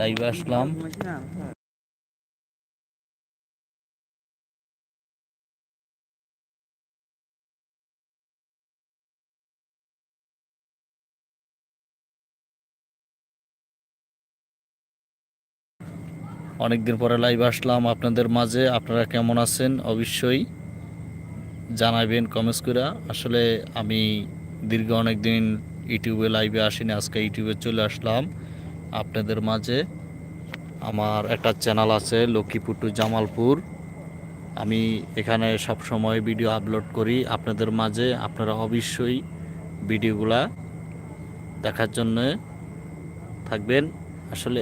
লাইভে আসলাম। অনেকদিন পরে লাইভ আসলাম আপনাদের মাঝে। আপনারা কেমন আছেন? অবশ্যই জানাবেন কমেন্টস করে। আসলে আমি দীর্ঘ অনেক দিন ইউটিউবে লাইভে আসিনি, আজকে ইউটিউবে চলে আসলাম। আপনাদের মাঝে আমার একটা চ্যানেল আছে, লক্ষ্মীপুর টু জামালপুর। আমি এখানে সব সময় ভিডিও আপলোড করি। আপনাদের মাঝে আপনারা অবশ্যই ভিডিওগুলা দেখার জন্য থাকবেন। আসলে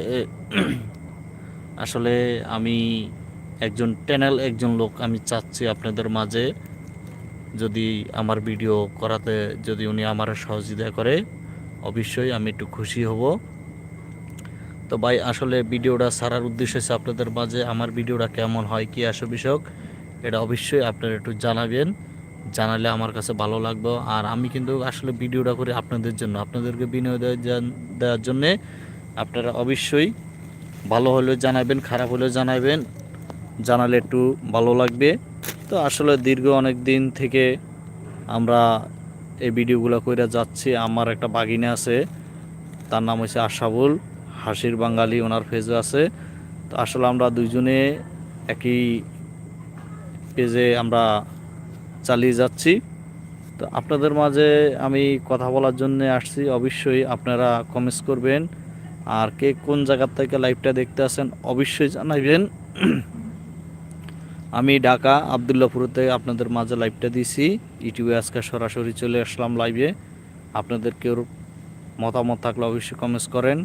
আসলে আমি একজন চ্যানেল একজন লোক, আমি চাচ্ছি আপনাদের মাঝে যদি আমার ভিডিও করাতে, যদি উনি আমার সহযোগিতা করে, অবশ্যই আমি একটু খুশি হব। তো ভাই, আসলে ভিডিওটা সারার উদ্দেশ্য হচ্ছে আপনাদের মাঝে আমার ভিডিওটা কেমন হয়, কি আসে বিষয়ক, এটা অবশ্যই আপনারা একটু জানাবেন, জানালে আমার কাছে ভালো লাগবে। আর আমি কিন্তু আসলে ভিডিওটা করে আপনাদের জন্য, আপনাদেরকে বিনিয়োগ দেওয়ার- জন্যে আপনারা অবশ্যই ভালো হলেও জানাবেন, খারাপ হলেও জানাবেন, জানালে একটু ভালো লাগবে। তো আসলে দীর্ঘ অনেক দিন থেকে আমরা এই ভিডিওগুলো করে যাচ্ছি, আমার একটা বাগিনা আছে, তার নাম হচ্ছে আশাবুল। হাসির বাঙালি ওনার পেজও আছে। তো আসলে আমরা দুইজনে একই পেজে আমরা চালিয়ে যাচ্ছি। তো আপনাদের মাঝে আমি কথা বলার জন্য আসছি। অবশ্যই আপনারা কমেন্টস করবেন। আর কে কোন জায়গার থেকে লাইভটা দেখতে আসেন অবশ্যই জানাইবেন আমি ঢাকা আবদুল্লাপুর থেকে আপনাদের মাঝে লাইভটা দিছি। ইউটিউবে আজকে সরাসরি চলে আসলাম লাইভে আপনাদের কেউ মতামত থাকলে অবশ্যই কমেন্টস করেন।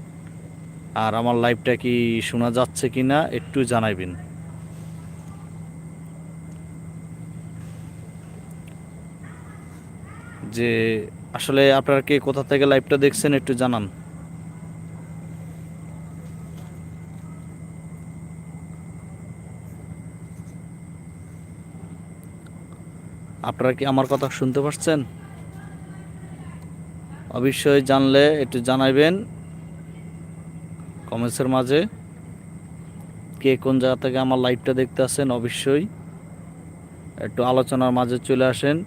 আর আমার লাইভটা কি শোনা যাচ্ছে কি না একটু জানাইবেন। যে আসলে আপনারা কে, কোথা থেকে লাইভটা দেখছেন একটু জানান। আপনারা কি আমার কথা শুনতে পাচ্ছেন অবশ্যই জানলে একটু জানাবেন কমেন্টসের মাঝে কে কোন জায়গা থেকে আমার লাইভটা দেখতে আসেন, অবশ্যই একটু আলোচনার মাঝে চলে আসেন।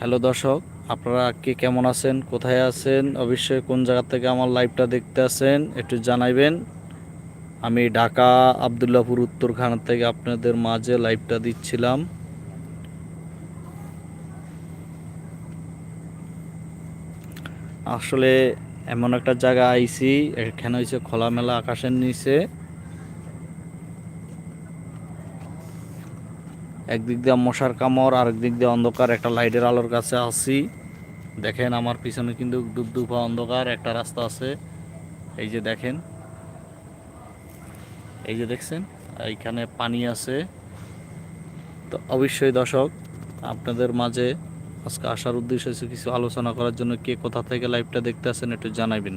হ্যালো দর্শক, আপনারা কে কেমন আছেন, কোথায় আছেন, অবশ্যই কোন জায়গা থেকে আমার লাইভটা দেখতে আছেন একটু জানাইবেন। আমি ঢাকা আবদুল্লাপুর উত্তরখানা থেকে আপনাদের মাঝে লাইভটা দিচ্ছিলাম। আসলে এমন একটা জায়গা আইছি, এখানে হচ্ছে খোলামেলা আকাশের নিচে। একদিক দিয়ে মশার কামড়, আরেক দিক দিয়ে অন্ধকার, একটা লাইটের আলোর কাছে আছি। দেখেন আমার পিছনে কিন্তু দুপদুপা অন্ধকার, একটা রাস্তা আছে। এই যে দেখেন এই যে দেখছেন, এইখানে পানি আছে। তো অবশ্যই দর্শক, আপনাদের মাঝে আজকে আসার উদ্দেশ্য হচ্ছে কিছু আলোচনা করার জন্য কে কোথা থেকে লাইভটা দেখতে আছেন একটু জানাবেন।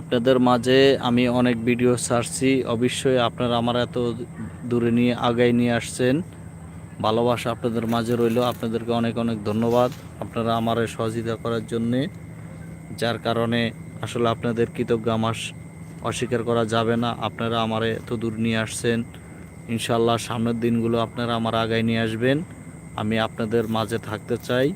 আপনাদের মাঝে আমি অনেক ভিডিও ছাড়ছি, অবশ্যই আপনারা আমার এত দূরে নিয়ে আগায় নিয়ে আসছেন। ভালোবাসা আপনাদের মাঝে রইল। আপনাদেরকে অনেক অনেক ধন্যবাদ। আপনারা আমার সহযোগিতা করার জন্যে, যার কারণে আসলে আপনাদের কৃতজ্ঞ আমার অস্বীকার করা যাবে না। আপনারা আমার এত দূর নিয়ে আসছেন। ইনশাল্লাহ সামনের দিনগুলো আপনারা আমার আগায় নিয়ে আসবেন। আমি আপনাদের মাঝে থাকতে চাই।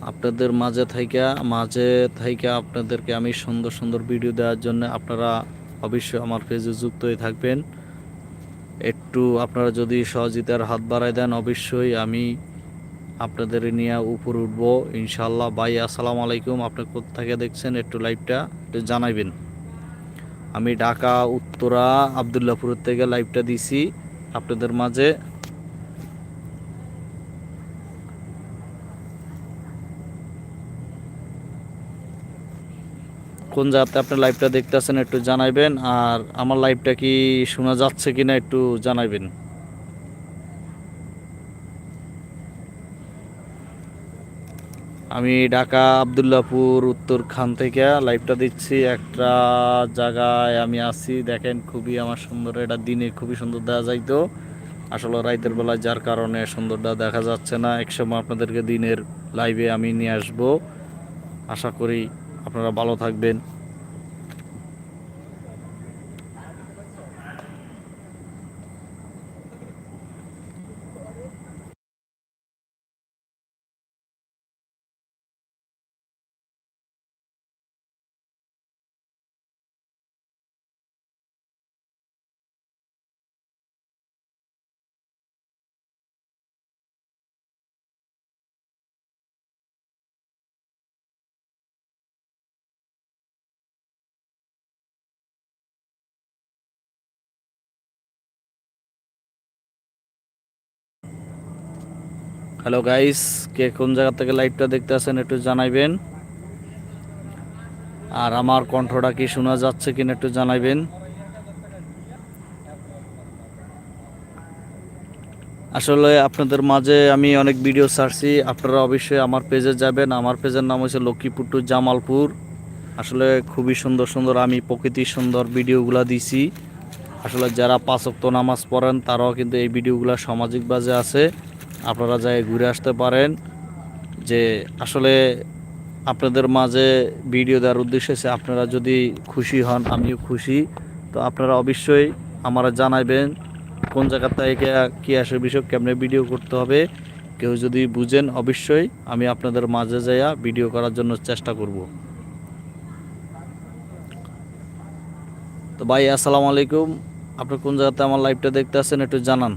আপনাদের মাঝে থাইকা মাঝে থাইকা আপনাদেরকে আমি সুন্দর সুন্দর ভিডিও দেওয়ার জন্য আপনারা অবশ্যই আমার পেজে যুক্ত হয়ে থাকবেন। একটু আপনারা যদি সহযোগিতার হাত বাড়ায় দেন, অবশ্যই আমি আপনাদের নিয়ে উপর উঠব। ইনশাল্লাহ ভাই, আসসালামু আলাইকুম। আপনি কোথা থেকে দেখছেন? একটু লাইভটা একটু জানাবেন আমি ঢাকা, উত্তরা, আবদুল্লাপুর থেকে লাইভটা দিছি আপনাদের মাঝে। কোন জায়গাতে আপনি লাইভটা দেখতেছেন একটু জানাইবেন, আর আমার লাইভটা কি শোনা যাচ্ছে কিনা একটু জানাইবেন। আমি ঢাকা, আবদুল্লাপুর উত্তরখান থেকে লাইভটা দিচ্ছি। একটা জায়গায় আমি আছি, দেখেন খুবই আমার সুন্দর, এটা দিনে খুবই সুন্দর দেখা যাইতো। আসলে রাইতের বেলায় যার কারণে সুন্দরটা দেখা যাচ্ছে না, একসময় আপনাদেরকে দিনের লাইভে আমি নিয়ে আসব। আশা করি আপনারা ভালো থাকবেন। হ্যালো গাইস কে কোন জায়গা থেকে লাইভটা দেখতে আছেন একটু জানাইবেন? আর আমার কণ্ঠটা কি শোনা যাচ্ছে কিনা একটু জানাইবেন? আসলে আপনাদের মাঝে আমি অনেক ভিডিও ছাড়ছি। আপনারা অবশ্যই আমার পেজে যাবেন। আমার পেজের নাম হচ্ছে লক্ষ্মীপুর টু জামালপুর। আসলে খুবই সুন্দর সুন্দর, আমি প্রকৃতির সুন্দর ভিডিওগুলো দিছি। আসলে যারা পাঁচক্ত নামাজ পড়েন, তারাও কিন্তু এই ভিডিওগুলো সামাজিক বাজে আছে। আপনারা যাই ঘুরে আসতে পারেন যে আসলে আপনাদের মাঝে ভিডিও দেওয়ার উদ্দেশ্য হচ্ছে আপনারা যদি খুশি হন, আমিও খুশি। তো আপনারা অবশ্যই আমারা জানাইবেন কোন জায়গা থেকে কী আসে বিষয়, কেমনে ভিডিও করতে হবে। কেউ যদি বুঝেন, অবশ্যই আমি আপনাদের মাঝে যাইয়া ভিডিও করার জন্য চেষ্টা করব। তো ভাই, আসসালামু আলাইকুম। আপনি কোন জায়গাতে আমার লাইভটা দেখতে আছেন একটু জানান।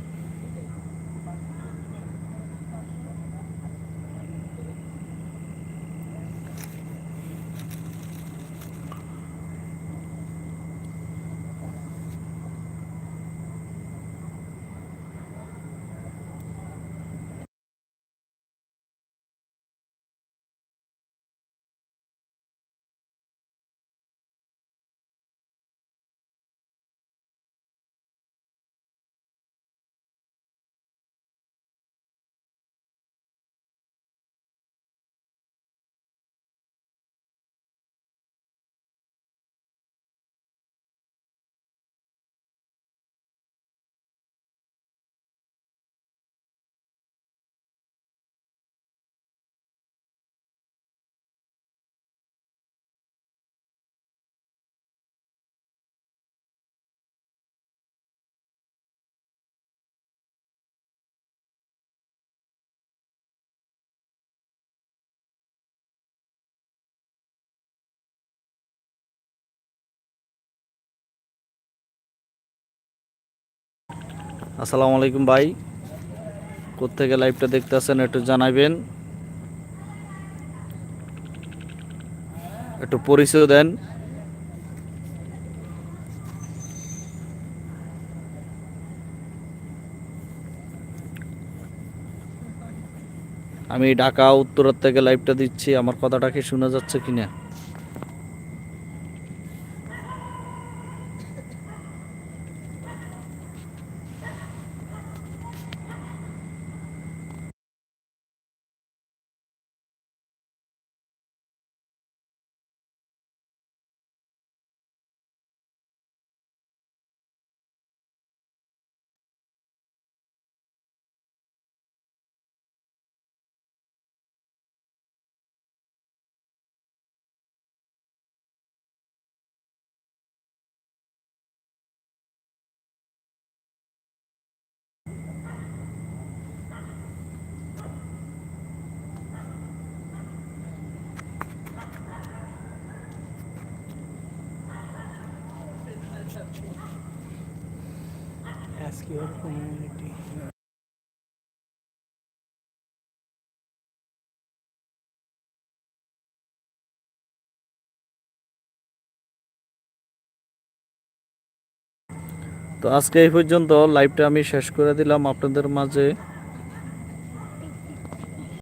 আসসালামু আলাইকুম ভাই। কোত্থেকে লাইভটা দেখতে আছেন একটু জানাবেন একটু পরিচয় দেন। আমি ঢাকা উত্তরের থেকে লাইভটা দিচ্ছি। আমার কথাটা কি শোনা যাচ্ছে কিনা? Ask your community. তো আজকে এই পর্যন্ত লাইভটা আমি শেষ করে দিলাম আপনাদের মাঝে